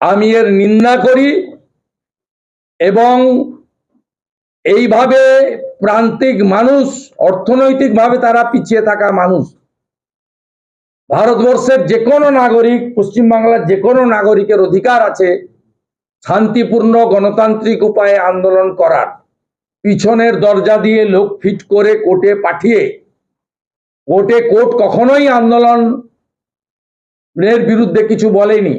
আমি এর নিন্দা করি এবং এইভাবে প্রান্তিক মানুষ, অর্থনৈতিকভাবে তারা পিছিয়ে থাকা মানুষ। ভারতবর্ষের যে কোনো নাগরিক, পশ্চিমবাংলার যে কোনো নাগরিকের অধিকার আছে শান্তিপূর্ণ গণতান্ত্রিক উপায়ে আন্দোলন করার। পিছনের দরজা দিয়ে লোক ফিট করে কোর্টে পাঠিয়ে, কোর্টে কোর্ট কখনোই আন্দোলনের বিরুদ্ধে কিছু বলেনি।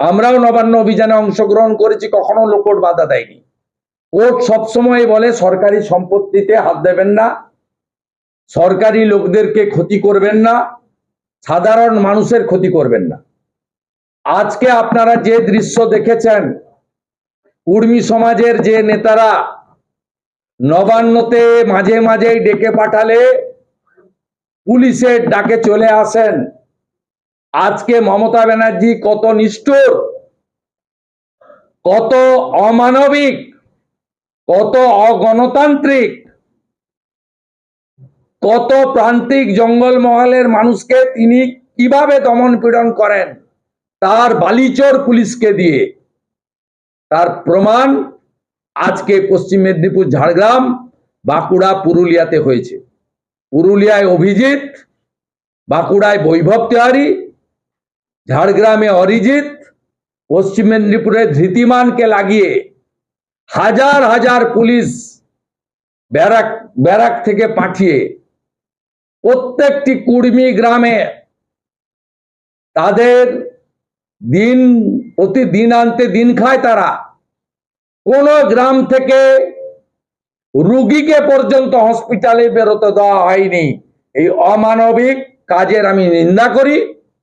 আমরাও নবান্ন অভিযানে অংশগ্রহণ করেছি, কখনো লোকট বাধা দেয়নি। কোর্ট সবসময় বলে, সরকারি সম্পত্তিতে হাত দেবেন না, সরকারি লোকদেরকে ক্ষতি করবেন না, সাধারণ মানুষের ক্ষতি করবেন না। আজকে আপনারা যে দৃশ্য দেখেছেন কুর্মী সমাজের যে নেতারা নবান্নতে মাঝে মাঝেই ডেকে পাঠালে, পুলিশের ডাকে চলে আসেন আজকে মমতা ব্যানার্জি কত নিষ্ঠুর, কত অমানবিক, কত অগণতান্ত্রিক, কত প্রান্তিক জঙ্গলমহলের মানুষকে তিনি কীভাবে দমন পীড়ন করেন, তার বালিচর পুলিশকে দিয়ে। তার প্রমাণ আজকে পশ্চিম মেদিনীপুর, ঝাড়গ্রাম, বাঁকুড়া, পুরুলিয়াতে হয়েছে। পুরুলিয়ায় অভিজিৎ, বাঁকুড়ায় বৈভব তিওয়ারি ঝাড়গ্রামে অরিজিৎ, পশ্চিম মেদিনীপুরে ধৃতিমানকে লাগিয়ে হাজার হাজার পুলিশ ব্যারাক ব্যারাক থেকে পাঠিয়ে প্রত্যেকটি কুর্মী গ্রামে তাদের দিন প্রতিদিন আনতে দিন খায় তারা। কোন গ্রাম থেকে রুগীকে পর্যন্ত হসপিটালে বেরোতে দেওয়া হয়নি। এই অমানবিক কাজের আমি নিন্দা করি।